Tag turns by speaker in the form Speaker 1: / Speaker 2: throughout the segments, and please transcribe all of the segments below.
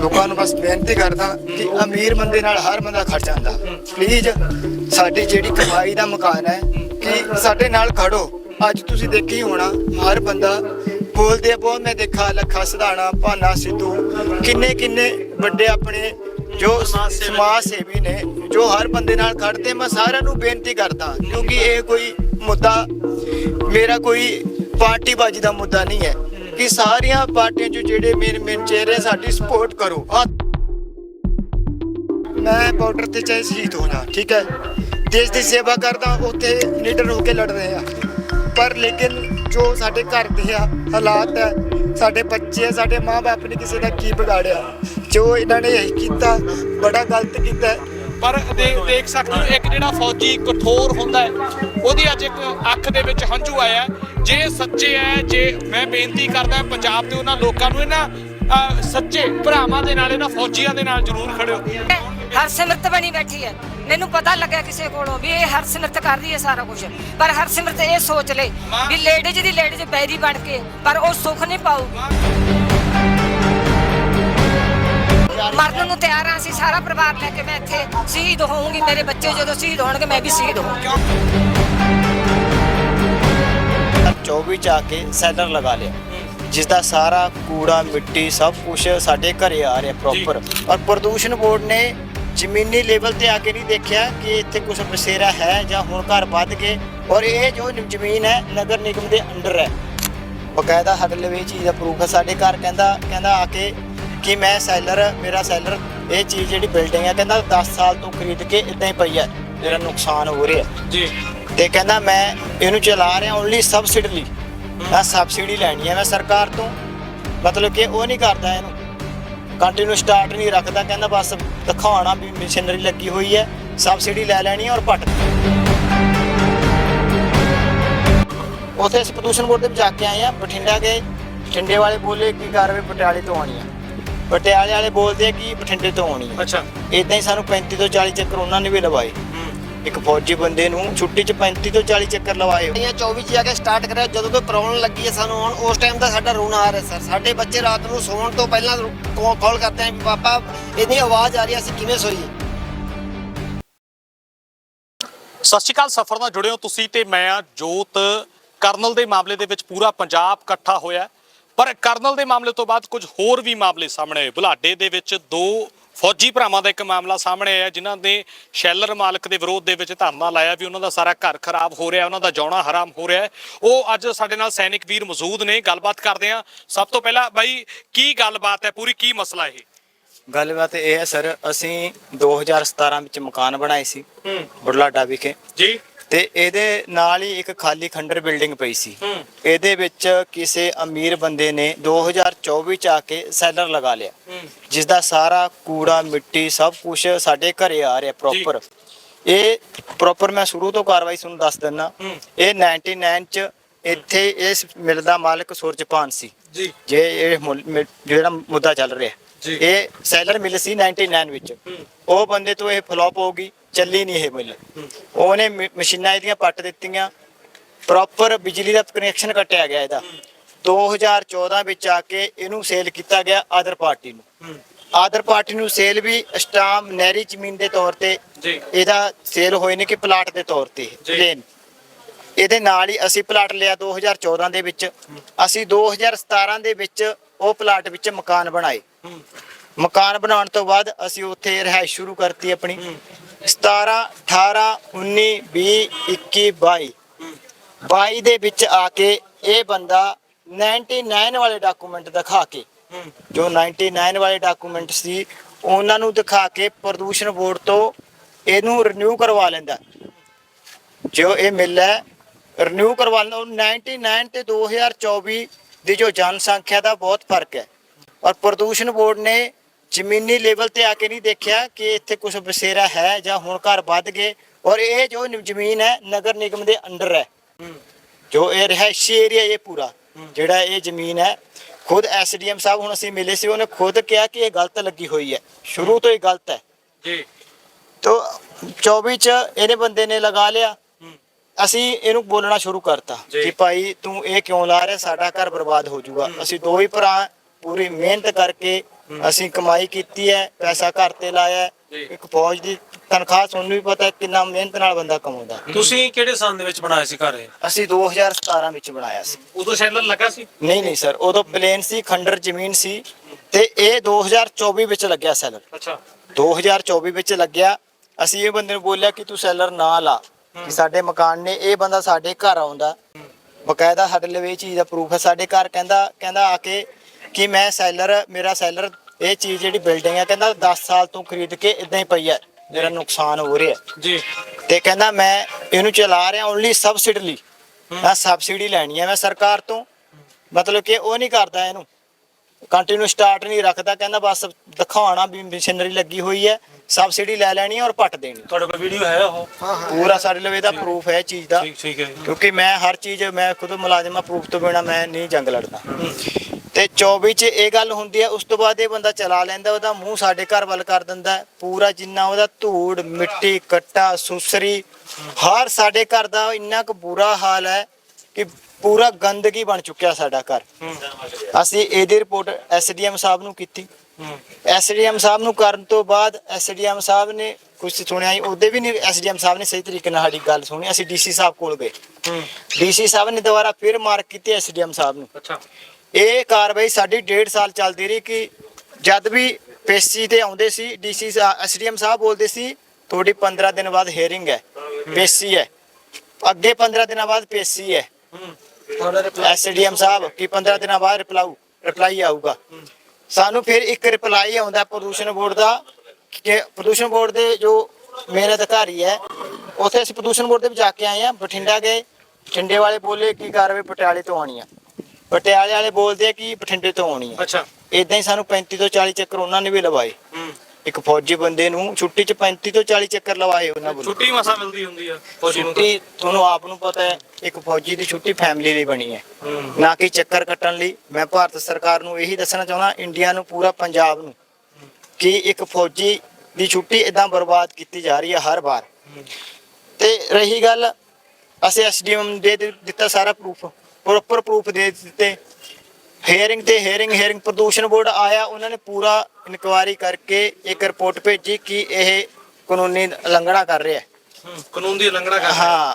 Speaker 1: ਲੋਕਾਂ ਨੂੰ ਬਸ ਬੇਨਤੀ ਕਰਦਾ ਕਿ ਅਮੀਰ ਬੰਦੇ ਨਾਲ ਹਰ ਬੰਦਾ ਖੜ ਜਾਂਦਾ। ਪਲੀਜ਼ ਸਾਡੀ ਜਿਹੜੀ ਕਮਾਈ ਦਾ ਮਕਾਨ ਹੈ ਕਿ ਸਾਡੇ ਨਾਲ ਖੜੋ। ਅੱਜ ਤੁਸੀਂ ਦੇਖੀ ਹੋਣਾ ਹਰ ਬੰਦਾ ਬੋਲਦੇ ਆ ਬਹੁਤ ਮੈਂ ਦੇਖਾ ਲੱਖਾ ਸਧਾਣਾ ਭਾਨਾ ਸਿੱਧੂ ਕਿੰਨੇ ਕਿੰਨੇ ਵੱਡੇ ਆਪਣੇ ਜੋ ਸਮਾਜ ਸੇਵੀ ਨੇ ਜੋ ਹਰ ਬੰਦੇ ਨਾਲ ਖੜਦੇ ਮੈਂ ਸਾਰਿਆਂ ਨੂੰ ਬੇਨਤੀ ਕਰਦਾ ਕਿਉਂਕਿ ਇਹ ਕੋਈ ਮੁੱਦਾ ਮੇਰਾ ਕੋਈ ਪਾਰਟੀਬਾਜੀ ਦਾ ਮੁੱਦਾ ਨਹੀਂ ਹੈ। ਕਿ ਸਾਰੀਆਂ ਪਾਰਟੀਆਂ 'ਚ ਜਿਹੜੇ ਮੇਨ ਮੇਨ ਚਿਹਰੇ ਸਾਡੀ ਸਪੋਰਟ ਕਰੋ। ਆਹ ਮੈਂ ਬਾਰਡਰ ਤੇ ਚਾਹੇ ਸ਼ਹੀਦ ਹੋਣਾ ਠੀਕ ਹੈ? ਦੇਸ਼ ਦੀ ਸੇਵਾ ਕਰਦਾ, ਉੱਥੇ ਲੀਡਰ ਹੋ ਕੇ ਲੜ ਰਹੇ ਆ। ਪਰ ਲੇਕਿਨ ਜੋ ਸਾਡੇ ਘਰ ਦੇ ਆ, ਹਾਲਾਤ ਹੈ, ਸਾਡੇ ਬੱਚੇ ਸਾਡੇ ਮਾਪੇ ਨੇ ਕਿਸੇ ਦਾ ਕੀ ਵਿਗਾੜਿਆ। ਜੋ ਇਹਨਾਂ ਨੇ ਇਹ ਕੀਤਾ, ਬੜਾ ਗਲਤ ਕੀਤਾ।
Speaker 2: ਪਰ ਦੇਖ ਸਕਦੇ ਹੋ, ਇੱਕ ਜਿਹੜਾ ਫੌਜੀ ਕਠੋਰ ਹੁੰਦਾ ਉਹਦੀ ਅੱਜ ਇੱਕ ਅੱਖ ਦੇ ਵਿੱਚ ਹੰਝੂ ਆਇਆ ਜੇ ਸੱਚੇ ਹੈ ਜੇ ਮੈਂ ਬੇਨਤੀ ਕਰਦਾ ਪੰਜਾਬ ਦੇ ਉਹਨਾਂ ਲੋਕਾਂ ਨੂੰ ਇਹਨਾਂ ਸੱਚੇ ਭਰਾਵਾਂ ਦੇ ਨਾਲ ਇਹਨਾਂ ਫੌਜੀਆਂ ਦੇ ਨਾਲ ਜ਼ਰੂਰ ਖੜਿਓ।
Speaker 3: ਹਰਸਿਮਰਤ ਬਣੀ ਬੈਠੀ ਹੈ ਮੈਨੂੰ ਪਤਾ ਲੱਗਾ ਕਿਸੇ ਕੋਲੋਂ ਵੀ ਇਹ ਹਰਸਿਮਰਤ ਕਰ ਰਹੀ ਹੈ ਸਾਰਾ ਕੁਝ ਪਰ ਹਰਸਿਮਰਤ ਇਹ ਸੋਚ ਲੈ ਵੀ ਲੇਡੀਜ਼ ਦੀ ਲੇਡੀਜ਼ ਬੈਰੀ ਬਣ ਕੇ ਪਰ ਉਹ ਸੁੱਖ ਨਹੀਂ ਪਾਊ। ਮਰਨ ਨੂੰ ਤਿਆਰ ਹਾਂ ਅਸੀਂ ਸਾਰਾ ਪਰਿਵਾਰ ਲੈ ਕੇ ਮੈਂ ਇੱਥੇ ਸ਼ਹੀਦ ਹੋਊਂਗੀ। ਮੇਰੇ ਬੱਚੇ ਜਦੋਂ ਸ਼ਹੀਦ ਹੋਣਗੇ ਮੈਂ ਵੀ ਸ਼ਹੀਦ ਹੋਊਂਗੀ।
Speaker 1: 24 ਚ ਆ ਕੇ ਸੈਲਰ ਲਗਾ ਲਿਆ। ਜਿਸ ਦਾ ਸਾਰਾ ਕੂੜਾ ਮਿੱਟੀ ਸਭ ਕੁਝ ਸਾਡੇ ਘਰੇ ਆ ਰਿਹਾ ਪ੍ਰੋਪਰ ਔਰ ਪ੍ਰਦੂਸ਼ਣ ਬੋਰਡ ਨੇ ਜ਼ਮੀਨੀ ਲੈਵਲ ਤੇ ਆ ਕੇ ਨਹੀਂ ਦੇਖਿਆ ਕਿ ਇੱਥੇ ਕੁਝ ਬਸੇਰਾ ਹੈ ਜਾਂ ਹੁਣ ਘਰ ਵੱਧ ਗਏ ਔਰ ਇਹ ਜੋ ਜ਼ਮੀਨ ਹੈ ਨਗਰ ਨਿਗਮ ਦੇ ਅੰਡਰ ਹੈ। ਬਕਾਇਦਾ ਹੱਕ ਲਵੇ ਇਹ ਚੀਜ਼ ਦਾ ਪ੍ਰੂਫ ਹੈ। ਸਾਡੇ ਘਰ ਕਹਿੰਦਾ ਕਹਿੰਦਾ ਆ ਕੇ ਕਿ ਮੈਂ ਸੈਲਰ ਮੇਰਾ ਸੈਲਰ ਇਹ ਚੀਜ਼ ਜਿਹੜੀ ਬਿਲਡਿੰਗ ਹੈ ਕਹਿੰਦਾ 10 ਸਾਲ ਤੋਂ ਖਰੀਦ ਕੇ ਇਦਾਂ ਹੀ ਪਈ ਹੈ। ਮੇਰਾ ਨੁਕਸਾਨ ਹੋ ਰਿਹਾ।
Speaker 2: ਜੀ।
Speaker 1: ਤੇ ਕਹਿੰਦਾ ਮੈਂ ਇਹਨੂੰ ਚਲਾ ਰਿਹਾ ਓਨਲੀ ਸਬਸਿਡੀ ਮੈਂ ਸਬਸਿਡੀ ਲੈਣੀ ਹੈ ਮੈਂ ਸਰਕਾਰ ਤੋਂ। ਮਤਲਬ ਕਿ ਉਹ ਨਹੀਂ ਕਰਦਾ ਇਹਨੂੰ। ਕੰਟੀਨਿਊ ਸਟਾਰਟ ਨਹੀਂ ਰੱਖਦਾ ਕਹਿੰਦਾ ਬਸ ਦਿਖਾਉਣਾ ਵੀ ਮਸ਼ੀਨਰੀ ਲੱਗੀ ਹੋਈ ਹੈ ਸਬਸਿਡੀ ਲੈ ਲੈਣੀ ਹੈ ਔਰ ਪੱਟ ਉਥੇ ਅਸੀਂ ਪ੍ਰਦੂਸ਼ਣ ਬੋਰਡ ਦੇ ਵਿੱਚ ਜਾ ਕੇ ਆਏ ਆ ਬਠਿੰਡਾ ਗਏ। ਬਠਿੰਡੇ ਵਾਲੇ ਬੋਲੇ ਕੀ ਕਾਰਵਾਈ ਪਟਿਆਲੇ ਤੋਂ ਆਉਣੀ ਆ। ਪਟਿਆਲੇ ਵਾਲੇ ਬੋਲਦੇ ਆ ਕਿ ਬਠਿੰਡੇ ਤੋਂ ਆਉਣੀ ਆ।
Speaker 2: ਅੱਛਾ।
Speaker 1: ਇਦਾਂ ਹੀ ਸਾਨੂੰ 35 ਤੋਂ 40 ਚੱਕਰ ਉਹਨਾਂ ਨੇ ਵੀ ਲਵਾਏ। ਇੱਕ ਫੌਜੀ ਬੰਦੇ ਨੂੰ ਛੁੱਟੀ 'ਚ 35 ਤੋਂ 40 ਚੱਕਰ ਲਵਾਏ।
Speaker 4: ਇਹ 24 ਚ ਜਾ ਕੇ ਸਟਾਰਟ ਕਰਿਆ ਜਦੋਂ ਤੋਂ ਪ੍ਰੋਬਲਮ ਲੱਗੀ ਹੈ ਸਾਨੂੰ ਹੁਣ ਉਸ ਟਾਈਮ ਦਾ ਸਾਡਾ ਰੋਣਾ ਆ ਰਿਹਾ ਸਰ ਸਾਡੇ ਬੱਚੇ ਰਾਤ ਨੂੰ ਸੌਣ ਤੋਂ ਪਹਿਲਾਂ ਕਾਲ ਕਰਦੇ ਆ ਵੀ ਪਾਪਾ ਇੰਨੀ ਆਵਾਜ਼ ਆ ਰਹੀ ਹੈ ਅਸੀਂ ਕਿਵੇਂ ਸੋਈਏ?
Speaker 2: ਸਤਿ ਸ਼੍ਰੀ ਅਕਾਲ ਸਫਰ ਨਾਲ ਜੁੜੇ ਹੋ ਤੁਸੀਂ ਤੇ ਮੈਂ ਆ ਜੋਤ। ਕਰਨਲ ਦੇ ਮਾਮਲੇ ਦੇ ਵਿੱਚ ਪੂਰਾ ਪੰਜਾਬ ਇਕੱਠਾ ਹੋਇਆ ਪਰ ਕਰਨਲ ਦੇ ਮਾਮਲੇ ਤੋਂ ਬਾਅਦ ਕੁਝ ਹੋਰ ਵੀ ਮਾਮਲੇ ਸਾਹਮਣੇ ਆਏ। ਬੁਲਾਡੇ ਦੇ ਵਿੱਚ ਦੋ ਫੌਜੀ ਭਰਾਵਾਂ ਦਾ ਇੱਕ ਮਾਮਲਾ ਸਾਹਮਣੇ ਆਇਆ ਜਿਨ੍ਹਾਂ ਨੇ ਸ਼ੈਲਰ ਮਾਲਕ ਦੇ ਵਿਰੋਧ ਦੇ ਵਿੱਚ ਧਰਨਾ ਲਾਇਆ ਵੀ ਉਹਨਾਂ ਦਾ ਸਾਰਾ ਘਰ ਖਰਾਬ ਹੋ ਰਿਹਾ ਉਹਨਾਂ ਦਾ ਜਾਣਾ ਹਰਾਮ ਹੋ ਰਿਹਾ। ਉਹ ਅੱਜ ਸਾਡੇ ਨਾਲ ਸੈਨਿਕ ਵੀਰ ਮੌਜੂਦ ਨੇ ਗੱਲਬਾਤ ਕਰਦੇ ਆ ਸਭ ਤੋਂ ਪਹਿਲਾਂ ਬਾਈ ਕੀ ਗੱਲਬਾਤ ਹੈ? ਪੂਰੀ ਕੀ ਮਸਲਾ ਇਹ?
Speaker 1: ਗੱਲਬਾਤ ਇਹ ਹੈ ਸਰ ਅਸੀਂ 2017 ਵਿੱਚ ਮਕਾਨ ਬਣਾਏ ਸੀ
Speaker 2: ਹੂੰ।
Speaker 1: ਬੁਢਲਾਡਾ ਵਿਖੇ।
Speaker 2: ਜੀ।
Speaker 1: ਤੇ ਇਹਦੇ ਨਾਲ ਹੀ ਇੱਕ ਖਾਲੀ ਖੰਡਰ ਬਿਲਡਿੰਗ ਪਈ ਸੀ। ਇਹਦੇ ਵਿੱਚ ਕਿਸੇ ਅਮੀਰ ਬੰਦੇ ਨੇ 2024 ਚ ਆ ਕੇ ਸੈਲਰ ਲਗਾ ਲਿਆ। ਜਿਸ ਦਾ ਸਾਰਾ ਕੂੜਾ ਮਿੱਟੀ ਸਭ ਕੁਝ ਸਾਡੇ ਘਰੇ ਆ ਰਿਹਾ ਪ੍ਰੋਪਰ ਇਹ ਪ੍ਰੋਪਰ ਮੈਂ ਸ਼ੁਰੂ ਤੋਂ ਕਾਰਵਾਈ ਤੁਹਾਨੂੰ ਦੱਸ
Speaker 2: ਹੂੰ।
Speaker 1: ਇਹ 99 ਚ ਇੱਥੇ ਇਸ ਮਿਲ ਦਾ ਮਾਲਕ ਸੁਰਜਪਾਨ ਸੀ।
Speaker 2: ਜੀ।
Speaker 1: ਜੇ ਇਹ ਜਿਹੜਾ ਮੁੱਦਾ ਚੱਲ ਰਿਹਾ। ਇਹ ਸੈਲਰ ਮਿਲ ਸੀ 99 ਵਿੱਚ। ਉਹ ਬੰਦੇ ਤੋਂ ਇਹ ਫਲॉप ਹੋ ਗਈ। ਚੱਲੀ ਨਹੀਂ ਇਹ ਮਿਲ ਉਹਨੇ ਮਸ਼ੀਨਾਂ ਇਹਦੀਆਂ ਪੱਟ ਦਿੱਤੀਆਂ। ਪ੍ਰੋਪਰ ਬਿਜਲੀ ਦਾ ਕਨੈਕਸ਼ਨ ਕੱਟਿਆ ਗਿਆ ਇਹਦਾ। 2014 ਵਿੱਚ ਆ ਕੇ ਇਹਨੂੰ ਸੇਲ ਕੀਤਾ ਗਿਆ ਆਦਰ ਪਾਰਟੀ ਨੂੰ। ਆਦਰ ਪਾਰਟੀ ਨੂੰ ਸੇਲ ਵੀ ਸਟਾਮ ਨਹਿਰੀ ਜ਼ਮੀਨ ਦੇ ਤੌਰ ਤੇ
Speaker 2: ਜੀ।
Speaker 1: ਇਹਦਾ ਸੇਲ ਹੋਏ ਨੇ ਕਿ ਪਲਾਟ ਦੇ ਤੌਰ ਤੇ
Speaker 2: ਜੀ।
Speaker 1: ਪਲੇਨ ਇਹਦੇ ਨਾਲ ਹੀ ਅਸੀਂ ਪਲਾਟ ਲਿਆ 2014 ਦੇ ਵਿੱਚ। ਅਸੀਂ 2017 ਦੇ ਵਿੱਚ ਉਹ ਪਲਾਟ ਵਿੱਚ ਮਕਾਨ ਬਣਾਏ। ਮਕਾਨ ਬਣਾਉਣ ਤੋਂ ਬਾਅਦ ਅਸੀਂ ਉੱਥੇ ਰਿਹਾਇਸ਼ ਸ਼ੁਰੂ ਕਰਤੀ ਆਪਣੀ। 17 18 19 20 21 22 22 ਦੇ ਵਿੱਚ ਆ ਕੇ ਇਹ ਬੰਦਾ 99 ਵਾਲੇ ਡਾਕੂਮੈਂਟ ਦਿਖਾ ਕੇ, ਜੋ 99 ਵਾਲੇ ਡਾਕੂਮੈਂਟ ਸੀ, ਉਹਨਾਂ ਨੂੰ ਦਿਖਾ ਕੇ ਪ੍ਰਦੂਸ਼ਣ ਬੋਰਡ ਤੋਂ ਇਹਨੂੰ ਰਿਨਿਊ ਕਰਵਾ ਲੈਂਦਾ। ਜੋ ਇਹ ਮਿਲ ਹੈ ਰਿਨਿਊ ਕਰਵਾ ਲੈਂਦਾ। ਉਹ 99 ਤੇ 2024 ਦੀ ਜੋ ਜਨਸੰਖਿਆ ਦਾ ਬਹੁਤ ਫ਼ਰਕ ਹੈ। ਔਰ ਪ੍ਰਦੂਸ਼ਣ ਬੋਰਡ ਨੇ ਜ਼ਮੀਨੀ ਲੈਵਲ ਤੇ ਆ ਕੇ ਨਹੀਂ ਦੇਖਿਆ ਕਿ ਇੱਥੇ ਕੁਝ ਬਸੇਰਾ ਹੈ ਜਾਂ ਹੁਣ ਘਰ ਵੱਧ ਗਏ। ਔਰ ਇਹ ਜੋ ਜ਼ਮੀਨ ਹੈ ਨਗਰ ਨਿਗਮ ਦੇ ਅੰਡਰ ਹੈ। ਜੋ ਇਹ ਰਿਹਾਇਸ਼ੀ ਏਰੀਆ ਇਹ ਪੂਰਾ ਜਿਹੜਾ ਇਹ ਜ਼ਮੀਨ ਹੈ। ਖੁਦ ਐਸਡੀਐਮ ਸਾਹਿਬ ਹੁਣ ਅਸੀਂ ਮਿਲੇ ਸੀ ਉਹਨੇ ਖੁਦ ਕਿਹਾ ਕਿ ਇਹ ਗਲਤ ਲੱਗੀ ਹੋਈ ਹੈ। ਸ਼ੁਰੂ ਤੋਂ ਹੀ ਗਲਤ ਹੈ।
Speaker 2: ਜੀ।
Speaker 1: ਤੋ 24 ਚ ਇਹਨੇ ਬੰਦੇ ਨੇ ਲਗਾ ਲਿਆ। ਅਸੀਂ ਇਹਨੂੰ ਬੋਲਣਾ ਸ਼ੁਰੂ ਕਰਤਾ। ਕਿ ਭਾਈ ਤੂੰ ਇਹ ਕਿਉਂ ਲਾ ਰਿਹਾ? ਸਾਡਾ ਘਰ ਬਰਬਾਦ ਹੋ ਜਾਊਗਾ। ਅਸੀਂ ਦੋ ਹੀ ਭਰਾ ਪੂਰੀ ਮਿਹਨਤ ਕਰਕੇ ਅਸੀਂ ਕਮਾਈ ਕੀਤੀ ਹੈ ਪੈਸਾ ਘਰ ਤੇ ਲਾਇਆ ਹੈ। ਇੱਕ ਫੌਜ ਦੀ ਤਨਖਾਹ ਤੁਹਾਨੂੰ ਵੀ ਪਤਾ ਹੈ ਕਿੰਨਾ ਮਿਹਨਤ ਨਾਲ ਬੰਦਾ ਕਮਾਉਂਦਾ।
Speaker 5: ਤੁਸੀਂ ਕਿਹੜੇ ਸਾਲ ਦੇ ਵਿੱਚ ਬਣਾਇਆ ਸੀ ਘਰ ਇਹ?
Speaker 1: ਅਸੀਂ 2017 ਵਿੱਚ ਬਣਾਇਆ ਸੀ।
Speaker 2: ਉਦੋਂ ਸ਼ੈਲਰ ਲੱਗਾ ਸੀ?
Speaker 1: ਨਹੀਂ ਨਹੀਂ ਸਰ ਉਦੋਂ ਪਲੇਨ ਸੀ ਖੰਡਰ ਜ਼ਮੀਨ ਸੀ ਤੇ ਇਹ 2024 ਵਿੱਚ ਲੱਗਿਆ ਸੈਲਰ।
Speaker 2: ਅੱਛਾ।
Speaker 1: 2024 ਵਿੱਚ ਲੱਗਿਆ। ਅਸੀਂ ਇਹ ਬੰਦੇ ਨੂੰ ਬੋਲਿਆ ਕਿ ਤੂੰ ਸੈਲਰ ਨਾ ਲਾ ਕਿ ਸਾਡੇ ਮਕਾਨ ਨੇ ਇਹ ਬੰਦਾ ਸਾਡੇ ਘਰ ਆਉਂਦਾ। ਬਕਾਇਦਾ ਸਾਡੇ ਲਈ ਇਹ ਚੀਜ਼ ਦਾ ਪ੍ਰੂਫ ਹੈ। ਸਾਡੇ ਘਰ ਕਹਿੰਦਾ ਕਹਿੰਦਾ ਆ ਕੇ ਕਿ ਮੈਂ ਸੈਲਰ ਮੇਰਾ ਸੈਲਰ ਇਹ ਚੀਜ਼ ਜਿਹੜੀ ਬਿਲਡਿੰਗ ਹੈ ਕਹਿੰਦਾ 10 ਸਾਲ ਤੋਂ ਖਰੀਦ ਕੇ ਇਦਾਂ ਹੀ ਪਈ ਹੈ। ਮੇਰਾ ਨੁਕਸਾਨ ਹੋ ਰਿਹਾ
Speaker 5: ਜੀ।
Speaker 1: ਤੇ ਕਹਿੰਦਾ ਮੈਂ ਇਹਨੂੰ ਚਲਾ ਰਿਹਾ ਓਨਲੀ ਸਬਸਿਡੀ ਮੈਂ ਸਬਸਿਡੀ ਲੈਣੀ ਹੈ ਮੈਂ ਸਰਕਾਰ ਤੋਂ। ਮਤਲਬ ਕਿ ਉਹ ਨਹੀਂ ਕਰਦਾ ਇਹਨੂੰ। ਕੰਟੀਨਿਊ ਸਟਾਰਟ ਨਹੀਂ ਰੱਖਦਾ ਕਹਿੰਦਾ ਬਸ ਦਿਖਾਉਣਾ ਵੀ ਮਸ਼ੀਨਰੀ ਲੱਗੀ ਹੋਈ ਹੈ ਸਬਸਿਡੀ ਲੈ ਲੈਣੀ ਹੈ ਔਰ ਪੱਟ ਦੇਣੀ
Speaker 5: ਤੁਹਾਡੇ ਕੋਲ ਵੀਡੀਓ ਹੈ ਉਹ?
Speaker 1: ਪੂਰਾ ਸਾਡੇ ਲਵੇ ਦਾ ਪ੍ਰੂਫ ਹੈ ਇਹ ਚੀਜ਼ ਦਾ।
Speaker 5: ਠੀਕ ਠੀਕ ਹੈ
Speaker 1: ਕਿਉਂਕਿ ਮੈਂ ਹਰ ਚੀਜ਼ ਮੈਂ ਖੁਦ ਮੁਲਾਜ਼ਮਾ ਪ੍ਰੂਫ ਤੋਂ ਬਿਨਾ ਮੈਂ ਨਹੀਂ ਜੰਗ ਲੜਦਾ। ਤੇ 24 ਚ ਇਹ ਗੱਲ ਹੁੰਦੀ ਹੈ ਉਸ ਤੋਂ ਬਾਅਦ ਇਹ ਬੰਦਾ ਚਲਾ ਲੈਂਦਾ ਉਹਦਾ ਮੂੰਹ ਸਾਡੇ ਘਰ ਵੱਲ ਕਰ ਦਿੰਦਾ। ਪੂਰਾ ਜਿੰਨਾ ਉਹਦਾ ਧੂੜ ਮਿੱਟੀ ਕੱਟਾ ਸੁਸਰੀ ਹਰ ਸਾਡੇ ਘਰ ਦਾ ਇੰਨਾ ਕੁ ਬੁਰਾ ਹਾਲ ਹੈ ਕਿ ਪੂਰਾ ਗੰਦਗੀ ਬਣ ਚੁੱਕਿਆ ਸਾਡਾ ਘਰ। ਅਸੀਂ ਇਹਦੀ ਰਿਪੋਰਟ ਐਸਡੀਐਮ ਸਾਹਿਬ ਨੂੰ ਕੀਤੀ। ਐਸਡੀਐਮ ਸਾਹਿਬ ਨੂੰ ਕਰਨ ਤੋਂ ਬਾਅਦ ਐਸਡੀਐਮ ਸਾਹਿਬ ਨੇ ਕੁਝ ਸੁਣਿਆ ਹੀ ਉਹਦੇ ਵੀ ਨਹੀਂ ਐਸਡੀਐਮ ਸਾਹਿਬ ਨੇ ਸਹੀ ਤਰੀਕੇ ਨਾਲ ਸਾਡੀ ਗੱਲ ਸੁਣੀ ਅਸੀਂ ਡੀਸੀ ਸਾਹਿਬ ਕੋਲ ਗਏ। ਡੀਸੀ ਸਾਹਿਬ ਨੇ ਦੁਬਾਰਾ ਫਿਰ ਮਾਰਕ ਕੀਤੀ ਐਸਡੀਐਮ ਸਾਹਿਬ ਨੂੰ।
Speaker 2: ਅੱਛਾ।
Speaker 1: ਇਹ ਕਾਰਵਾਈ ਸਾਡੀ 1.5 ਸਾਲ ਚੱਲਦੀ ਰਹੀ ਕਿ ਜਦ ਵੀ ਪੇਸ਼ੀ ਤੇ ਆਉਂਦੇ ਸੀ, ਡੀਸੀ ਐਸਡੀਐਮ ਸਾਹਿਬ ਬੋਲਦੇ ਸੀ, ਤੁਹਾਡੀ 15 ਦਿਨ ਬਾਅਦ ਹੇਅਰਿੰਗ ਹੈ, ਪੇਸ਼ੀ ਹੈ। ਅੱਗੇ 15 ਦਿਨਾਂ ਬਾਅਦ ਪੇਸ਼ੀ ਹੈ। ਐਸਡੀਐਮ ਸਾਹਿਬ, ਕਿ 15 ਦਿਨਾਂ ਬਾਅਦ ਰਿਪਲਾਈ ਰਿਪਲਾਈ ਆਊਗਾ? ਸਾਨੂੰ ਫਿਰ ਇੱਕ ਰਿਪਲਾਈ ਆਉਂਦਾ ਪ੍ਰਦੂਸ਼ਣ ਬੋਰਡ ਦਾ, ਕਿ ਪ੍ਰਦੂਸ਼ਣ ਬੋਰਡ ਦੇ ਜੋ ਮੇਨ ਅਧਿਕਾਰੀ ਹੈ, ਉੱਥੇ ਅਸੀਂ ਪ੍ਰਦੂਸ਼ਣ ਬੋਰਡ ਦੇ ਵਿੱਚ ਜਾ ਕੇ ਆਏ ਆ ਬਠਿੰਡਾ ਗਏ ਬਠਿੰਡੇ ਵਾਲੇ ਬੋਲੇ ਕੀ ਕਾਰਵਾਈ ਪਟਿਆਲੇ ਤੋਂ ਆਣੀ ਆ। ਪਟਿਆਲੇ ਵਾਲੇ ਬੋਲਦੇ ਆ ਕਿ ਬਠਿੰਡੇ ਤੋਂ ਆਉਣੀ ਆ।
Speaker 2: ਅੱਛਾ।
Speaker 1: ਇਦਾਂ ਹੀ ਸਾਨੂੰ 35 ਤੋਂ 40 ਚੱਕਰ ਉਹਨਾਂ ਨੇ ਵੀ ਲਵਾਏ।
Speaker 2: ਹੂੰ।
Speaker 1: ਇੱਕ ਫੌਜੀ ਬੰਦੇ ਨੂੰ ਛੁੱਟੀ 'ਚ 35 ਤੋਂ 40 ਚੱਕਰ ਲਵਾਏ ਉਹਨਾਂ ਵੱਲੋਂ।
Speaker 2: ਛੁੱਟੀ ਮਸਾ ਮਿਲਦੀ ਹੁੰਦੀ ਆ ਫੌਜੀ ਨੂੰ ਤਾਂ।
Speaker 1: ਛੁੱਟੀ ਤੁਹਾਨੂੰ ਆਪ ਨੂੰ ਪਤਾ ਹੈ ਇੱਕ ਫੌਜੀ ਦੀ ਛੁੱਟੀ ਫੈਮਿਲੀ ਲਈ ਬਣੀ ਹੈ। ਨਾ ਕਿ ਚੱਕਰ ਕੱਟਣ ਲਈ। ਮੈਂ ਭਾਰਤ ਸਰਕਾਰ ਨੂੰ ਇਹੀ ਦੱਸਣਾ ਚਾਹੁੰਦਾ ਇੰਡੀਆ ਨੂੰ ਪੂਰਾ ਪੰਜਾਬ ਨੂੰ ਕਿ ਇੱਕ ਫੌਜੀ ਦੀ ਛੁੱਟੀ ਇਦਾਂ ਬਰਬਾਦ ਕੀਤੀ ਜਾ ਰਹੀ ਹੈ ਹਰ ਵਾਰ। ਤੇ ਰਹੀ ਗੱਲ ਅਸੀਂ ਐਸਡੀਐਮ ਦੇ ਦਿ- ਦਿੱਤਾ ਸਾਰਾ ਪ੍ਰੂਫ ਪ੍ਰੋਪਰ ਪ੍ਰੂਫ ਦੇ ਦਿੱਤੇ। ਹੀਅਰਿੰਗ ਤੇ ਹੀਅਰਿੰਗ ਹੀਅਰਿੰਗ ਪ੍ਰਦੂਸ਼ਣ ਬੋਰਡ ਆਇਆ। ਉਹਨਾਂ ਨੇ ਪੂਰਾ ਇਨਕੁਆਇਰੀ ਕਰਕੇ ਇੱਕ ਰਿਪੋਰਟ ਭੇਜੀ ਕਿ ਇਹ ਕਾਨੂੰਨੀ ਉਲੰਘਣਾ ਕਰ ਰਿਹਾ ਹੈ।
Speaker 2: ਕਾਨੂੰਨ ਦੀ ਉਲੰਘਣਾ ਕਰ ਰਿਹਾ।
Speaker 1: ਹਾਂ।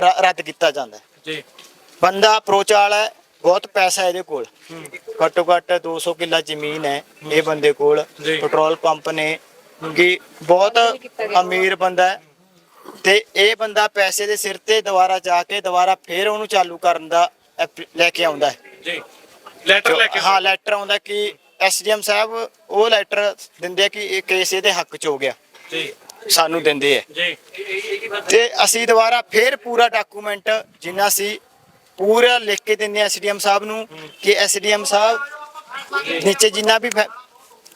Speaker 1: ਰ- ਰੱਦ ਕੀਤਾ ਜਾਂਦਾ ਹੈ।
Speaker 2: ਜੀ।
Speaker 1: ਬੰਦਾ ਪ੍ਰੋਚਾਲ ਹੈ ਬਹੁਤ ਪੈਸਾ ਹੈ ਇਹਦੇ ਕੋਲ। ਘੱਟੋ ਘੱਟ 200 ਕਿੱਲਾ ਜ਼ਮੀਨ ਹੈ ਇਹ ਬੰਦੇ ਕੋਲ।
Speaker 2: ਜੀ।
Speaker 1: ਪੈਟਰੋਲ ਪੰਪ ਨੇ ਕਿ ਬਹੁਤ ਅਮੀਰ ਬੰਦਾ ਹੈ। ਤੇ ਇਹ ਬੰਦਾ ਪੈਸੇ ਦੇ ਸਿਰ ਤੇ ਦੁਬਾਰਾ ਜਾ ਕੇ ਦੁਬਾਰਾ ਫੇਰ ਉਹਨੂੰ ਚਾਲੂ ਕਰਨ ਦਾ ਲੈ ਕੇ ਆਉਂਦਾ ਹੈ।
Speaker 2: ਜੀ। ਲੈਟਰ ਲੈ ਕੇ
Speaker 1: ਹਾਂ ਲੈਟਰ ਆਉਂਦਾ ਕਿ ਐਸਡੀਐਮ ਸਾਹਿਬ ਉਹ ਲੈਟਰ ਦਿੰਦੇ ਆ ਕਿ ਇਹ ਕੇਸ ਇਹਦੇ ਹੱਕ ਚ ਹੋ ਗਿਆ।
Speaker 2: ਜੀ।
Speaker 1: ਸਾਨੂੰ ਦਿੰਦੇ ਆ।
Speaker 2: ਜੀ।
Speaker 1: ਤੇ ਅਸੀਂ ਦੁਬਾਰਾ ਫੇਰ ਪੂਰਾ ਡਾਕੂਮੈਂਟ ਜਿੰਨਾ ਸੀ ਪੂਰਾ ਲਿਖ ਕੇ ਦਿੰਦੇ ਐਸਡੀਐਮ ਸਾਹਿਬ ਨੂੰ ਕਿ ਐਸਡੀਐਮ ਸਾਹਿਬ ਨੀਚੇ ਜਿੰਨਾ ਵੀ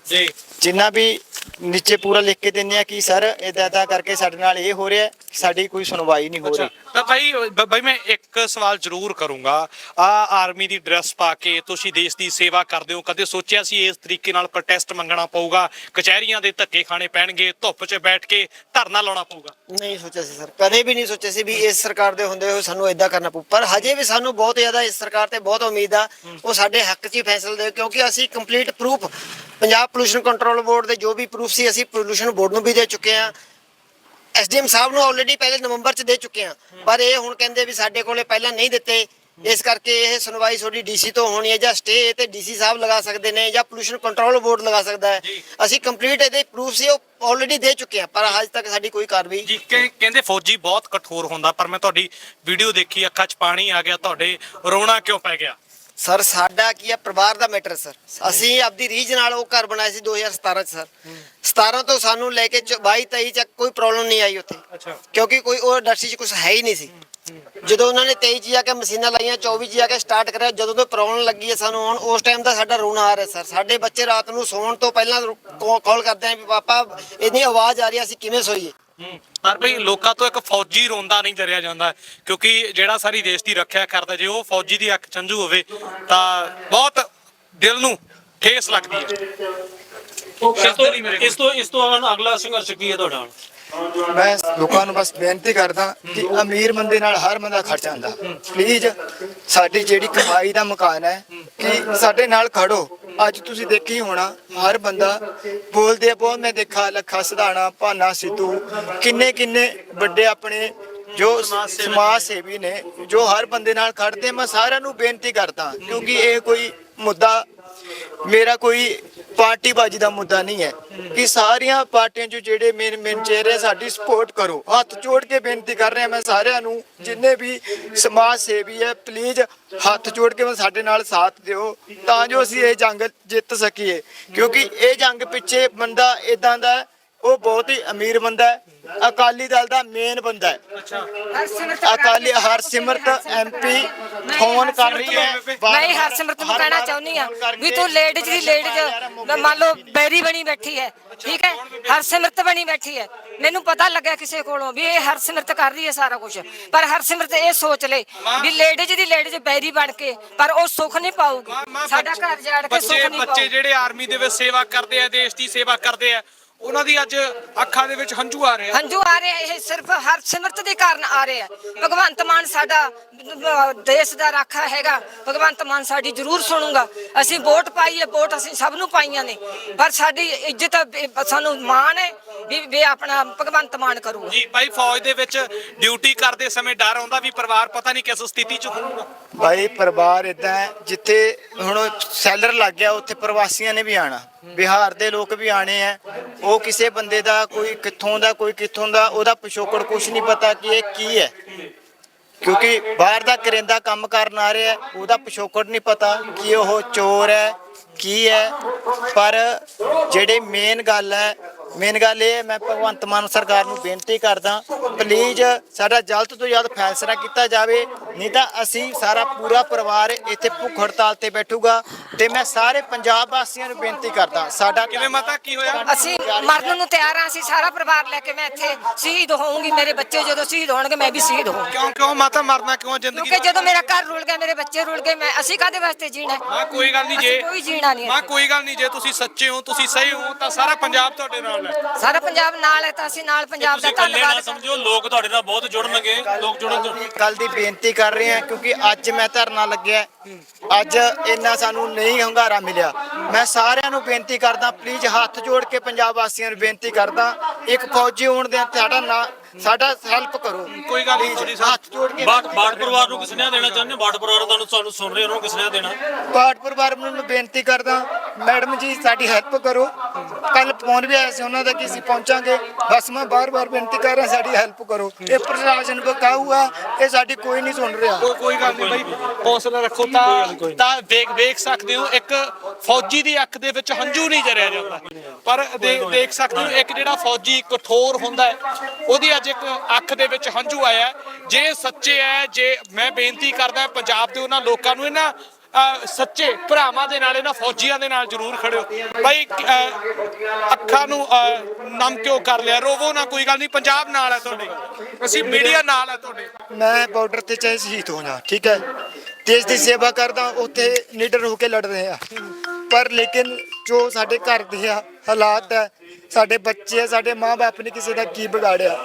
Speaker 2: ਜੀ।
Speaker 1: ਜਿੰਨਾ ਵੀ ਨੀਚੇ ਪੂਰਾ ਲਿਖ ਕੇ ਦਿੰਦੇ ਆ ਕਿ ਸਰ ਇਦਾਂ ਇਦਾਂ ਕਰਕੇ ਸਾਡੇ ਨਾਲ ਇਹ ਹੋ ਰਿਹਾ ਹੈ, ਸਾਡੀ ਕੋਈ ਸੁਣਵਾਈ ਨਹੀਂ ਹੋ ਰਹੀ।
Speaker 2: ਤਾਂ ਭਾਈ ਬ- ਭਾਈ ਮੈਂ ਇੱਕ ਸਵਾਲ ਜ਼ਰੂਰ ਕਰੂੰਗਾ। ਆ ਆਰਮੀ ਦੀ ਡਰੈਸ ਪਾ ਕੇ ਤੁਸੀਂ ਦੇਸ਼ ਦੀ ਸੇਵਾ ਕਰਦੇ ਹੋ ਕਦੇ ਸੋਚਿਆ ਸੀ ਇਸ ਤਰੀਕੇ ਨਾਲ ਪ੍ਰੋਟੈਸਟ ਮੰਗਣਾ ਪਊਗਾ? ਕਚਹਿਰੀਆਂ ਦੇ ਧੱਕੇ ਖਾਣੇ ਪੈਣਗੇ ਧੁੱਪ 'ਚ ਬੈਠ ਕੇ ਧਰਨਾ ਲਾਉਣਾ ਪਊਗਾ?
Speaker 4: ਨਹੀਂ ਸੋਚਿਆ ਸੀ ਸਰ ਕਦੇ ਵੀ ਨਹੀਂ ਸੋਚਿਆ ਸੀ ਵੀ ਇਸ ਸਰਕਾਰ ਦੇ ਹੁੰਦੇ ਹੋਏ ਸਾਨੂੰ ਇਦਾਂ ਕਰਨਾ ਪਊ। ਪਰ ਹਜੇ ਵੀ ਸਾਨੂੰ ਬਹੁਤ ਜ਼ਿਆਦਾ ਇਸ ਸਰਕਾਰ ਤੇ ਬਹੁਤ ਉਮੀਦ ਆ ਉਹ ਸਾਡੇ ਹੱਕ 'ਚ ਹੀ ਫੈਸਲਾ ਦੇ ਕਿਉਂਕਿ ਅਸੀਂ complete proof Punjab pollution control board ਦੇ ਜੋ ਵੀ ਪ੍ਰੂਫ ਸੀ ਅਸੀਂ ਪੋਲੂਸ਼ਨ ਬੋਰਡ ਨੂੰ ਵੀ ਦੇ ਚੁੱਕੇ ਆ ਐਸਡੀਐਮ ਸਾਹਿਬ ਨੂੰ ਆਲਰੇਡੀ ਪਹਿਲੇ ਨਵੰਬਰ 'ਚ ਦੇ ਚੁੱਕੇ ਆ ਪਰ ਇਹ ਹੁਣ ਕਹਿੰਦੇ ਵੀ ਸਾਡੇ ਕੋਲੇ ਪਹਿਲਾਂ ਨਹੀਂ ਦਿੱਤੇ। ਇਸ ਕਰਕੇ ਇਹ ਸੁਣਵਾਈ ਤੁਹਾਡੀ ਡੀਸੀ ਤੋਂ ਹੋਣੀ ਹੈ ਜਾਂ ਸਟੇ ਤੇ ਡੀਸੀ ਸਾਹਿਬ ਲਗਾ ਸਕਦੇ ਨੇ ਜਾਂ ਪੋਲੂਸ਼ਨ ਕੰਟਰੋਲ ਬੋਰਡ ਲਗਾ ਸਕਦਾ ਹੈ। ਅਸੀਂ ਕੰਪਲੀਟ ਇਹਦੇ ਪ੍ਰੂਫ ਸੀ ਉਹ ਆਲਰੇਡੀ ਦੇ ਚੁੱਕੇ ਆ ਪਰ ਹਜੇ ਤੱਕ ਸਾਡੀ ਕੋਈ ਕਾਰਵਾਈ
Speaker 2: ਜੀ ਕਹਿੰਦੇ ਫੌਜੀ ਬਹੁਤ ਕਠੋਰ ਹੁੰਦਾ ਪਰ ਮੈਂ ਤੁਹਾਡੀ ਵੀਡੀਓ ਦੇਖੀ ਅੱਖਾਂ 'ਚ ਪਾਣੀ ਆ ਗਿਆ ਤੁਹਾਡੇ ਰੋਣਾ ਕਿਉਂ ਪੈ ਗਿਆ?
Speaker 4: ਸਰ ਸਾਡਾ ਕੀ ਹੈ ਪਰਿਵਾਰ ਦਾ ਮੈਟਰ ਸਰ। ਅਸੀਂ ਆਪਦੀ ਰੀਝ ਨਾਲ ਉਹ ਘਰ ਬਣਾਇਆ ਸੀ 2017 ਚ ਸਰ। 17 ਤੋਂ ਸਾਨੂੰ ਲੈ ਕੇ 22 23 ਤੱਕ ਕੋਈ ਪ੍ਰੋਬਲਮ ਨਹੀਂ ਆਈ ਉੱਥੇ। ਕਿਉਂਕਿ ਕੋਈ ਉਹ ਇੰਡਸਟਰੀ 'ਚ ਕੁਝ ਹੈ ਹੀ ਨਹੀਂ ਸੀ। ਜਦੋਂ ਉਹਨਾਂ ਨੇ 23 ਚ ਜਾ ਕੇ ਮਸ਼ੀਨਾਂ ਲਾਈਆਂ 24 ਚ ਜਾ ਕੇ ਸਟਾਰਟ ਕਰਿਆ ਜਦੋਂ ਤੋਂ ਪ੍ਰੋਬਲਮ ਲੱਗੀ ਹੈ ਸਾਨੂੰ ਹੁਣ ਉਸ ਟਾਈਮ ਦਾ ਸਾਡਾ ਰੋਣਾ ਆ ਰਿਹਾ ਸਰ। ਸਾਡੇ ਬੱਚੇ ਰਾਤ ਨੂੰ ਸੌਣ ਤੋਂ ਪਹਿਲਾਂ ਕਾਲ ਕਰਦੇ ਆ ਵੀ ਪਾਪਾ ਇੰਨੀ ਆਵਾਜ਼ ਆ ਰਹੀ ਹੈ ਅਸੀਂ ਕਿਵੇਂ ਸੋਈਏ।
Speaker 2: ਪਰ ਭਈ ਲੋਕਾਂ ਤੋਂ ਇੱਕ ਫੌਜੀ ਰੋਂਦਾ ਨਹੀਂ ਡਰਿਆ ਜਾਂਦਾ ਕਿਉਂਕਿ ਜਿਹੜਾ ਸਾਰੀ ਦੇਸ਼ ਦੀ ਰੱਖਿਆ ਕਰਦਾ ਜੇ ਉਹ ਫੌਜੀ ਦੀ ਅੱਖ ਚੰਝੂ ਹੋਵੇ ਤਾਂ ਬਹੁਤ ਦਿਲ ਨੂੰ ਠੇਸ ਲੱਗਦੀ ਹੈ।
Speaker 5: ਇਸ ਤੋਂ ਇਸ ਤੋਂ ਇਸ ਤੋਂ ਹੁਣ ਅਗਲਾ ਸੰਘਰਸ਼ ਕੀ ਹੈ ਤੁਹਾਡਾ
Speaker 1: ਮੈਂ ਲੋਕਾਂ ਨੂੰ ਬਸ ਬੇਨਤੀ ਕਰਦਾ ਕਿ ਅਮੀਰ ਬੰਦੇ ਨਾਲ ਹਰ ਬੰਦਾ ਖੜ ਜਾਂਦਾ। ਪਲੀਜ਼ ਸਾਡੀ ਜਿਹੜੀ ਕਮਾਈ ਦਾ ਮਕਾਨ ਹੈ ਕਿ ਸਾਡੇ ਨਾਲ ਖੜੋ। ਅੱਜ ਤੁਸੀਂ ਦੇਖੀ ਹੋਣਾ ਹਰ ਬੰਦਾ ਬੋਲਦੇ ਆ ਬਹੁਤ ਮੈਂ ਦੇਖਾ ਲੱਖਾ ਸਿਧਾਣਾ ਭਾਨਾ ਸਿੱਧੂ ਕਿੰਨੇ ਕਿੰਨੇ ਵੱਡੇ ਆਪਣੇ ਜੋ ਸਮਾਜ ਸੇਵੀ ਨੇ ਜੋ ਹਰ ਬੰਦੇ ਨਾਲ ਖੜਦੇ ਮੈਂ ਸਾਰਿਆਂ ਨੂੰ ਬੇਨਤੀ ਕਰਦਾ ਕਿਉਂਕਿ ਇਹ ਕੋਈ ਮੁੱਦਾ ਮੇਰਾ ਕੋਈ ਪਾਰਟੀਬਾਜੀ ਦਾ ਮੁੱਦਾ ਨਹੀਂ ਹੈ। ਕਿ ਸਾਰੀਆਂ ਪਾਰਟੀਆਂ ਚੋਂ ਜਿਹੜੇ ਮੇਨ ਮੇਨ ਚਿਹਰੇ ਸਾਡੀ ਸਪੋਰਟ ਕਰੋ। ਹੱਥ ਜੋੜ ਕੇ ਬੇਨਤੀ ਕਰ ਰਿਹਾ ਮੈਂ ਸਾਰਿਆਂ ਨੂੰ, ਜਿੰਨੇ ਵੀ ਸਮਾਜ ਸੇਵੀ ਹੈ ਪਲੀਜ਼ ਹੱਥ ਜੋੜ ਕੇ ਸਾਡੇ ਨਾਲ ਸਾਥ ਦਿਓ, ਤਾਂ ਜੋ ਅਸੀਂ ਇਹ ਜੰਗ ਜਿੱਤ ਸਕੀਏ। ਕਿਉਂਕਿ ਇਹ ਜੰਗ ਪਿੱਛੇ ਬੰਦਾ ਇਦਾਂ ਦਾ ਉਹ ਬਹੁਤ ਹੀ ਅਮੀਰ ਬੰਦਾ ਹੈ ਅਕਾਲੀ ਦਲ ਦਾ ਮੇਨ ਬੰਦਾ ਹੈ। ਅਕਾਲੀ ਹਰਸਿਮਰਤ ਐਮਪੀ ਫੋਨ ਕਰ ਰਹੀ ਹੈ।
Speaker 3: ਮੈਂ ਹੀ ਹਰਸਿਮਰਤ ਨੂੰ ਕਹਿਣਾ ਚਾਹੁੰਦੀ ਆ ਵੀ ਤੂੰ ਲੇਡੀਜ਼ ਦੀ ਲੇਡੀਜ਼ ਮੰਨ ਲਓ ਬੈਰੀ ਬਣੀ ਬੈਠੀ ਹੈ ਠੀਕ ਹੈ? ਹਰਸਿਮਰਤ ਬਣੀ ਬੈਠੀ ਹੈ। ਮੈਨੂੰ ਪਤਾ ਲੱਗਿਆ ਕਿਸੇ ਕੋਲੋਂ ਵੀ ਇਹ ਹਰਸਿਮਰਤ ਕਰ ਰਹੀ ਹੈ ਸਾਰਾ ਕੁਝ ਪਰ ਹਰਸਿਮਰਤ ਇਹ ਸੋਚ ਲੈ ਵੀ ਲੇਡੀਜ਼ ਦੀ ਲੇਡੀਜ਼ ਬੈਰੀ ਬਣ ਕੇ ਪਰ ਉਹ ਸੁੱਖ ਨਹੀਂ ਪਾਊਗੀ। ਸਾਡਾ ਘਰ ਜਾੜ ਕੇ ਸੁੱਖ
Speaker 2: ਬੱਚੇ
Speaker 3: ਨਹੀਂ
Speaker 2: ਬੱਚੇ
Speaker 3: ਪਾਊਗੀ।
Speaker 2: ਜਿਹੜੇ ਆਰਮੀ ਦੇ ਵਿੱਚ ਸੇਵਾ ਕਰਦੇ ਆ ਦੇਸ਼ ਦੀ ਸੇਵਾ ਕਰਦੇ ਆ ਉਹਨਾਂ ਦੀ ਅੱਜ ਅੱਖਾਂ ਦੇ ਵਿੱਚ ਹੰਝੂ ਆ ਰਹੇ ਆ।
Speaker 3: ਹੰਝੂ ਆ ਰਹੇ ਆ, ਇਹ ਸਿਰਫ ਹਰਸਿਮਰਤ ਦੇ ਕਾਰਨ ਆ ਰਹੇ ਆ। ਭਗਵੰਤ ਮਾਨ ਸਾਡਾ ਅਹ, ਦੇਸ਼ ਦਾ ਰਾਖਾ ਹੈਗਾ। ਭਗਵੰਤ ਮਾਨ ਸਾਡੀ ਜ਼ਰੂਰ ਸੁਣੂਗਾ। ਅਸੀਂ ਵੋਟ ਪਾਈ ਹੈ ਵੋਟ ਅਸੀਂ ਸਭ ਨੂੰ ਪਾਈਆਂ ਨੇ। ਪਰ ਸਾਡੀ ਇੱਜ਼ਤ ਸਾਨੂੰ ਮਾਣ ਹੈ ਵੀ ਵੀ ਆਪਣਾ ਭਗਵੰਤ ਮਾਨ ਕਰੂਗਾ।
Speaker 2: ਜੀ ਭਾਈ ਫੌਜ ਦੇ ਵਿੱਚ ਡਿਊਟੀ ਕਰਦੇ ਸਮੇਂ ਡਰ ਆਉਂਦਾ ਵੀ ਪਰਿਵਾਰ ਪਤਾ ਨਹੀਂ ਕਿਸ ਸਥਿਤੀ 'ਚ ਹੋਊਗਾ।
Speaker 1: ਭਾਈ ਪਰਿਵਾਰ ਇਦਾਂ ਜਿੱਥੇ ਹੁਣ ਸੈਲਰ ਲੱਗ ਗਿਆ ਉੱਥੇ ਪ੍ਰਵਾਸੀਆਂ ਨੇ ਵੀ ਆਣਾ। ਬਿਹਾਰ ਦੇ ਲੋਕ ਵੀ ਆਣੇ ਆ। ਉਹ ਕਿਸੇ ਬੰਦੇ ਦਾ ਕੋਈ ਕਿੱਥੋਂ ਦਾ, ਕੋਈ ਕਿੱਥੋਂ ਦਾ, ਉਹਦਾ ਪਿਛੋਕੜ ਕੁਝ ਨਹੀਂ ਪਤਾ ਕਿ ਇਹ ਕੀ ਹੈ। ਕਿਉਂਕਿ ਬਾਹਰ ਦਾ ਕਰਿੰਦਾ ਕੰਮ ਕਰਨ ਆ ਰਿਹਾ, ਉਹਦਾ ਪਿਛੋਕੜ ਨਹੀਂ ਪਤਾ ਕਿ ਉਹ ਚੋਰ ਹੈ, ਕੀ ਹੈ। ਪਰ ਜਿਹੜੇ ਮੇਨ ਗੱਲ ਹੈ ਮੇਨ ਗੱਲ ਇਹ ਹੈ ਮੈਂ ਭਗਵੰਤ ਮਾਨ ਸਰਕਾਰ ਨੂੰ ਬੇਨਤੀ ਕਰਦਾ ਪਲੀਜ਼ ਸਾਡਾ ਜਲਦ ਤੋਂ ਜਲਦ ਫੈਸਲਾ ਕੀਤਾ ਜਾਵੇ ਨਹੀਂ ਤਾਂ ਅਸੀਂ ਸਾਰਾ ਪੂਰਾ ਪਰਿਵਾਰ ਇੱਥੇ ਭੁੱਖ ਹੜਤਾਲ ਤੇ ਬੈਠੂਗਾ ਤੇ ਮੈਂ ਸਾਰੇ ਪੰਜਾਬ ਵਾਸੀਆਂ ਨੂੰ ਬੇਨਤੀ ਕਰਦਾ ਸਾਡਾ
Speaker 2: ਕਿਵੇਂ ਮਾਤਾ ਕੀ ਹੋਇਆ
Speaker 3: ਅਸੀਂ ਮਰਨ ਨੂੰ ਤਿਆਰ ਆ ਅਸੀਂ ਸਾਰਾ ਪਰਿਵਾਰ ਲੈ ਕੇ ਮੈਂ ਇੱਥੇ ਸ਼ਹੀਦ ਹੋਊਂਗੀ ਮੇਰੇ ਬੱਚੇ ਜਦੋਂ ਸ਼ਹੀਦ ਹੋਣਗੇ ਮੈਂ ਵੀ ਸ਼ਹੀਦ ਹੋਊਂਗੀ
Speaker 2: ਕਿਉਂ ਕਿਉਂ ਮਾਤਾ ਮਰਨਾ ਕਿਉਂ ਜ਼ਿੰਦਗੀ
Speaker 3: ਕਿਉਂਕਿ ਜਦੋਂ ਮੇਰਾ ਘਰ ਰੁਲ ਗਿਆ ਮੇਰੇ ਬੱਚੇ ਰੁਲ ਗਏ ਮੈਂ ਅਸੀਂ ਕਾਦੇ ਵਾਸਤੇ ਜੀਣਾ ਹੈ?
Speaker 2: ਮਾਂ ਕੋਈ ਗੱਲ ਨਹੀਂ ਜੇ
Speaker 3: ਕੋਈ ਜੀਣਾ ਨਹੀਂ ਹੈ।
Speaker 2: ਮਾਂ ਕੋਈ ਗੱਲ ਨਹੀਂ ਜੇ ਤੁਸੀਂ ਸੱਚੇ ਹੋ ਤੁਸੀਂ ਸਹੀ ਹੋ ਤਾਂ ਸਾਰਾ ਪੰਜਾਬ ਤੁਹਾਡੇ ਨਾਲ ਹੈ
Speaker 3: ਸਾਰਾ ਪੰਜਾਬ ਨਾਲ ਹੈ ਤਾਂ ਅਸੀਂ ਨਾਲ ਪੰਜਾਬ ਦਾ
Speaker 5: ਤੁਸੀਂ ਇਕੱਲੇ ਨਾ
Speaker 3: ਧੰਨਵਾਦ
Speaker 5: ਸਮਝੋ ਲੋਕ ਤੁਹਾਡੇ ਨਾਲ ਬਹੁਤ ਜੁੜਨਗੇ ਲੋਕ ਜੁੜਨਗੇ
Speaker 1: ਕੱਲ ਦੀ ਬੇਨਤੀ ਕਰ ਰਹੇ ਹਾਂ ਕਿਉਂਕਿ ਅੱਜ ਮੈਂ ਧਰਨਾ ਲੱਗਿਆ। ਅੱਜ ਇੰਨਾ ਸਾਨੂੰ ਨਹੀਂ ਹੰਗਾਰਾ ਮਿਲਿਆ। ਮੈਂ ਸਾਰਿਆਂ ਨੂੰ ਬੇਨਤੀ ਕਰਦਾ ਪਲੀਜ਼ ਹੱਥ ਜੋੜ ਕੇ ਪੰਜਾਬ ਵਾਸੀਆਂ ਨੂੰ ਬੇਨਤੀ ਕਰਦਾ ਇੱਕ ਫੌਜੀ ਹੋਣ ਦੇ ਸਾਡਾ ਨਾ ਸਾਡਾ ਹੈਲਪ ਕਰੋ।
Speaker 2: ਕੋਈ ਗੱਲ ਨਹੀਂ
Speaker 1: Please,
Speaker 2: ਤੁਹਾਡੀ
Speaker 1: ਹੱਥ ਜੋੜ ਕੇ
Speaker 5: ਬਾਟ ਬਾਟ ਪਰਿਵਾਰ ਨੂੰ ਕਿਸ ਨੇ ਦੇਣਾ ਚਾਹੁੰਦੇ ਹੋ? ਬਾਟ ਪਰਿਵਾਰ ਤੁਹਾਨੂੰ ਤੁਹਾਨੂੰ ਸੁਣ ਰਹੇ ਉਹਨਾਂ ਨੂੰ ਕਿਸ ਨੇ ਦੇਣਾ?
Speaker 1: ਪਾਠ ਪਰਿਵਾਰ ਨੂੰ ਮੈਂ ਬੇਨਤੀ ਕਰਦਾ ਮੈਡਮ ਜੀ ਸਾਡੀ ਹੈਲਪ ਕਰੋ। ਕੱਲ ਫੋਨ ਵੀ ਆਇਆ ਸੀ ਉਹਨਾਂ ਦਾ ਕਿ ਅਸੀਂ ਪਹੁੰਚਾਂਗੇ। ਬਸ ਮੈਂ ਬਾਰ-ਬਾਰ ਬੇਨਤੀ ਕਰ ਰਿਹਾ ਸਾਡੀ ਹੈਲਪ ਕਰੋ। ਇਹ ਪ੍ਰਸ਼ਾਸਨ ਬਕਾਊ ਆ ਇਹ ਸਾਡੀ ਕੋਈ ਨਹੀਂ ਸੁਣ ਰਿਹਾ।
Speaker 2: ਕੋਈ ਕੋਈ ਗੱਲ ਨਹੀਂ ਬਾਈ ਹੌਸਲਾ ਰੱਖੋ ਤਾਂ ਤਾਂ ਵੇਖ ਵੇਖ ਸਕਦੇ ਹੋ ਇੱਕ ਫੌਜੀ ਦੀ ਅੱਖ ਦੇ ਵਿੱਚ ਹੰਝੂ ਨਹੀਂ ਜਰਿਆ ਜਾਂਦਾ। ਪਰ ਦੇ- ਦੇਖ ਸਕਦੇ ਹੋ ਇੱਕ ਜਿਹੜਾ ਫੌਜੀ ਕਠੋਰ ਹੁੰਦਾ ਹੈ ਉਹਦੀ ਅੱਜ ਇੱਕ ਅੱਖ ਦੇ ਵਿੱਚ ਹੰਝੂ ਆਇਆ ਜੇ ਸੱਚੇ ਹੈ, ਜੇ ਮੈਂ ਬੇਨਤੀ ਕਰਦਾ ਪੰਜਾਬ ਦੇ ਉਹਨਾਂ ਲੋਕਾਂ ਨੂੰ ਇਹਨਾਂ ਸੱਚੇ ਭਰਾਵਾਂ ਦੇ ਨਾਲ, ਇਹਨਾਂ ਫੌਜੀਆਂ ਦੇ ਨਾਲ ਜ਼ਰੂਰ ਖੜਿਓ। ਬਾਈ ਅੱਖਾਂ ਨੂੰ ਨਮ ਕਿਉਂ ਕਰ ਲਿਆ? ਰੋਵੋ ਨਾ, ਕੋਈ ਗੱਲ ਨਹੀਂ, ਪੰਜਾਬ ਨਾਲ ਹੈ ਤੁਹਾਡੇ। ਅਸੀਂ ਮੀਡੀਆ ਨਾਲ ਹੈ ਤੁਹਾਡੇ।
Speaker 1: ਮੈਂ ਬਾਰਡਰ ਤੇ ਚਾਹੇ ਸ਼ਹੀਦ ਹੋ ਜਾ ਠੀਕ ਹੈ? ਦੇਸ਼ ਦੀ ਸੇਵਾ ਕਰਦਾ, ਉੱਥੇ ਨਿਡਰ ਹੋ ਕੇ ਲੜ ਰਹੇ ਆ। ਪਰ ਲੇਕਿਨ ਜੋ ਸਾਡੇ ਘਰ ਦੇ ਆ ਹਾਲਾਤ ਹੈ। ਸਾਡੇ ਬੱਚੇ ਸਾਡੇ ਮਾਪੇ ਨੇ ਕਿਸੇ ਦਾ ਕੀ ਵਿਗਾੜਿਆ।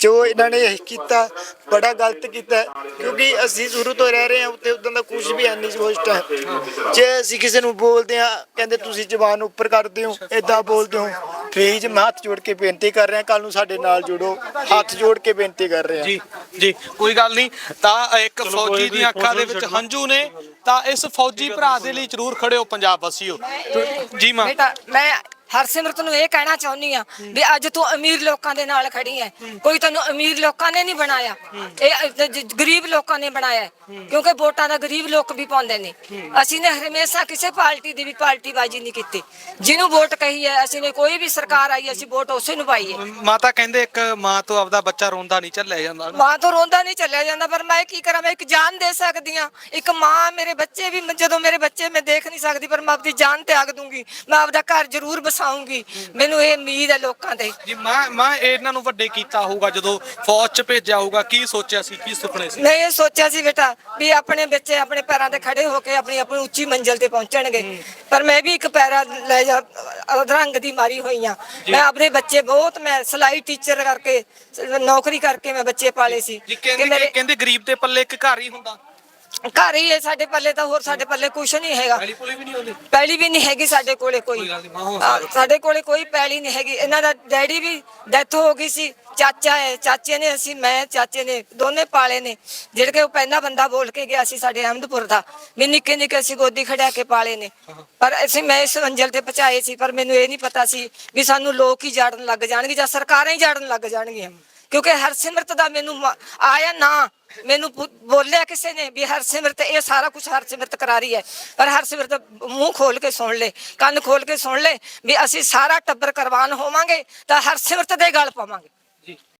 Speaker 1: ਜੋ ਇਹਨਾਂ ਨੇ ਇਹ ਕੀਤਾ ਬੜਾ ਗਲਤ ਕੀਤਾ ਹੈ, ਕਿਉਂਕਿ ਅਸੀਂ ਸ਼ੁਰੂ ਤੋਂ ਰਹਿ ਰਹੇ ਹਾਂ ਉੱਤੇ ਉਦੋਂ ਦਾ ਕੁਝ ਵੀ ਹੈ ਨਹੀਂ ਉਸ ਟਾਈਮ ਜੇ ਅਸੀਂ ਕਿਸੇ ਨੂੰ ਬੋਲਦੇ ਆ ਕਹਿੰਦੇ ਤੁਸੀਂ ਜ਼ਬਾਨ ਉੱਪਰ ਕਰਦੇ ਹੋ ਇਦਾਂ ਬੋਲਦੇ ਹੋ ਪਲੀਜ਼ ਮੈਂ ਹੱਥ ਜੋੜ ਕੇ ਬੇਨਤੀ ਕਰ ਰਿਹਾ ਕੱਲ ਨੂੰ ਸਾਡੇ ਨਾਲ ਜੁੜੋ ਹੱਥ ਜੋੜ ਕੇ ਬੇਨਤੀ ਕਰ ਰਿਹਾ।
Speaker 2: ਜੀ ਜੀ ਕੋਈ ਗੱਲ ਨਹੀਂ ਤਾਂ ਇੱਕ ਫੌਜੀ ਦੀਆਂ ਅੱਖਾਂ ਦੇ ਵਿੱਚ ਹੰਝੂ ਨੇ ਤਾਂ ਇਸ ਫੌਜੀ ਭਰਾ ਦੇ ਲਈ ਜ਼ਰੂਰ ਖੜੇ ਹੋ ਪੰਜਾਬ ਵਾਸੀਓ। ਜੀ ਮਾਂ।
Speaker 3: ਬੇਟਾ ਮੈਂ ਹਰਸਿਮਰਤ ਨੂੰ ਇਹ ਕਹਿਣਾ ਚਾਹੁੰਦੀ ਆ ਵੀ ਅੱਜ ਤੂੰ ਅਮੀਰ ਲੋਕਾਂ ਦੇ ਨਾਲ ਖੜੀ ਹੈ। ਕੋਈ ਤੈਨੂੰ ਅਮੀਰ ਲੋਕਾਂ ਨੇ ਨਹੀਂ ਬਣਾਇਆ। ਇਹ ਜ- ਗਰੀਬ ਲੋਕਾਂ ਨੇ ਬਣਾਇਆ। ਕਿਉਂਕਿ ਵੋਟਾਂ ਦਾ ਗਰੀਬ ਲੋਕ ਵੀ ਪਾਉਂਦੇ ਨੇ। ਅਸੀਂ ਨੇ ਹਮੇਸ਼ਾ ਕਿਸੇ ਪਾਰਟੀ ਦੀ ਵੀ ਪਾਰਟੀ ਬਾਜੀ ਨਹੀਂ ਕੀਤੀ। ਜਿਹਨੂੰ ਵੋਟ ਕਹੀ ਹੈ ਅਸੀਂ ਨੇ ਕੋਈ ਵੀ ਸਰਕਾਰ ਆਈ ਅਸੀਂ ਵੋਟ ਉਸੇ ਨੂੰ ਪਾਈ ਹੈ।
Speaker 2: ਮਾਤਾ ਕਹਿੰਦੇ ਇੱਕ ਮਾਂ ਤੋਂ ਆਪਦਾ ਬੱਚਾ ਰੋਂਦਾ ਨਹੀਂ ਚੱਲਿਆ ਜਾਂਦਾ।
Speaker 3: ਮਾਂ ਤੋਂ ਰੋਂਦਾ ਨਹੀਂ ਚੱਲਿਆ ਜਾਂਦਾ। ਪਰ ਮੈਂ ਕੀ ਕਰਾਂ ਮੈਂ ਇੱਕ ਜਾਨ ਦੇ ਸਕਦੀ ਆ ਇੱਕ ਮਾਂ ਮੇਰੇ ਬੱਚੇ ਵੀ ਜਦੋਂ ਮੇਰੇ ਬੱਚੇ ਮੈਂ ਦੇਖ ਨਹੀਂ ਸਕਦੀ ਪਰ ਮੈਂ ਆਪਦੀ ਜਾਨ ਤਿਆਗ ਦੂੰਗੀ। ਮੈਂ ਆਪਦਾ ਘਰ ਜ਼ਰੂਰ ਬਸਾਉਂਗੀ ਮੈਨੂੰ ਇਹ ਉਮੀਦ ਹੈ ਲੋਕਾਂ ਤੇ
Speaker 2: ਜੀ ਮਾਂ ਮਾਂ ਇਹਨਾਂ ਨੂੰ ਵੱਡੇ ਕੀਤਾ ਹੋਊਗਾ ਜਦੋਂ ਫੌਜ 'ਚ ਭੇਜਿਆ ਹੋਊਗਾ ਕੀ ਸੋਚਿਆ ਸੀ ਕੀ ਸੁਪਨੇ ਸੀ?
Speaker 3: ਮੈਂ ਇਹ ਸੋਚਿਆ ਸੀ ਬੇਟਾ ਵੀ ਆਪਣੇ ਬੱਚੇ ਆਪਣੇ ਪੈਰਾਂ ਤੇ ਖੜੇ ਹੋ ਕੇ ਆਪਣੀ ਆਪਣੀ ਉੱਚੀ ਮੰਜ਼ਿਲ ਤੇ ਪਹੁੰਚਣਗੇ। ਪਰ ਮੈਂ ਵੀ ਇੱਕ ਪੈਰਾ ਲੈ ਜਾ ਅਧਰੰਗ ਦੀ ਮਾਰੀ ਹੋਈ ਆ ਮੈਂ ਆਪਣੇ ਬੱਚੇ ਬਹੁਤ ਮੈਂ ਸਲਾਈ ਟੀਚਰ ਕਰਕੇ ਨੌਕਰੀ ਕਰਕੇ ਮੈਂ ਬੱਚੇ ਪਾਲੇ ਸੀ
Speaker 2: ਜੀ
Speaker 3: ਕਿ
Speaker 2: ਕਹਿੰਦੇ
Speaker 3: ਮੇਰੇ
Speaker 2: ਕਹਿੰਦੇ ਗਰੀਬ ਦੇ ਪੱਲੇ ਇੱਕ ਘਰ ਹੀ ਹੁੰਦਾ।
Speaker 3: ਘਰ ਹੀ ਹੈ ਸਾਡੇ ਪੱਲੇ ਤਾਂ ਹੋਰ ਸਾਡੇ ਪੱਲੇ ਕੁਝ ਨਹੀਂ ਹੈਗਾ।
Speaker 5: ਪਹਿਲੀ ਪੁਲੀ ਵੀ ਨਹੀਂ ਆਉਂਦੀ
Speaker 3: ਪੈਲੀ ਵੀ ਨਹੀਂ ਹੈਗੀ ਸਾਡੇ ਕੋਲੇ ਕੋਈ।
Speaker 5: ਕੋਈ ਗੱਲ ਨਹੀਂ, ਮਾਹੌਲ
Speaker 3: ਹਾਂ, ਸਾਡੇ ਕੋਲੇ ਕੋਈ ਪੈਲੀ ਨਹੀਂ ਹੈਗੀ। ਇਹਨਾਂ ਦਾ ਡੈਡੀ ਵੀ ਡੈਥ ਹੋ ਗਈ ਸੀ ਚਾਚਾ ਹੈ ਚਾਚੇ ਨੇ ਅਸੀਂ ਮੈਂ ਚਾਚੇ ਨੇ ਦੋਨੇ ਪਾਲੇ ਨੇ। ਜਿਹੜੇ ਕਿ ਉਹ ਪਹਿਲਾ ਬੰਦਾ ਬੋਲ ਕੇ ਗਿਆ ਸੀ ਸਾਡੇ ਅਹਿਮਦਪੁਰ ਦਾ। ਵੀ ਨਿੱਕੇ ਨਿੱਕੇ ਅਸੀਂ ਗੋਦੀ ਖੜਿਆ ਕੇ ਪਾਲੇ ਨੇ। ਪਰ ਅਸੀਂ ਮੈਂ ਇਸ ਮੰਜ਼ਲ ਤੇ ਪਹੁੰਚਾਏ ਸੀ ਪਰ ਮੈਨੂੰ ਇਹ ਨਹੀਂ ਪਤਾ ਸੀ ਵੀ ਸਾਨੂੰ ਲੋਕ ਹੀ ਜਾੜਨ ਲੱਗ ਜਾਣਗੇ ਜਾਂ ਸਰਕਾਰਾਂ ਹੀ ਜਾੜਨ ਲੱਗ ਜਾਣਗੀਆਂ। ਕਿਉਂਕਿ ਹਰਸਿਮਰਤ ਦਾ ਮੈਨੂੰ ਆਇਆ ਨਾ, ਮੈਨੂੰ ਬੋਲਿਆ ਕਿਸੇ ਨੇ ਵੀ ਹਰਸਿਮਰਤ, ਇਹ ਸਾਰਾ ਕੁਝ ਹਰਸਿਮਰਤ ਕਰਾ ਰਹੀ ਹੈ। ਪਰ ਹਰਸਿਮਰਤ ਮੂੰਹ ਖੋਲ ਕੇ ਸੁਣ ਲੈ, ਕੰਨ ਖੋਲ ਕੇ ਸੁਣ ਲੈ ਵੀ ਅਸੀਂ ਸਾਰਾ ਟੱਬਰ ਕੁਰਬਾਨ ਹੋਵਾਂਗੇ ਤਾਂ ਹਰਸਿਮਰਤ ਦੇ ਗਲ ਪਾਵਾਂਗੇ।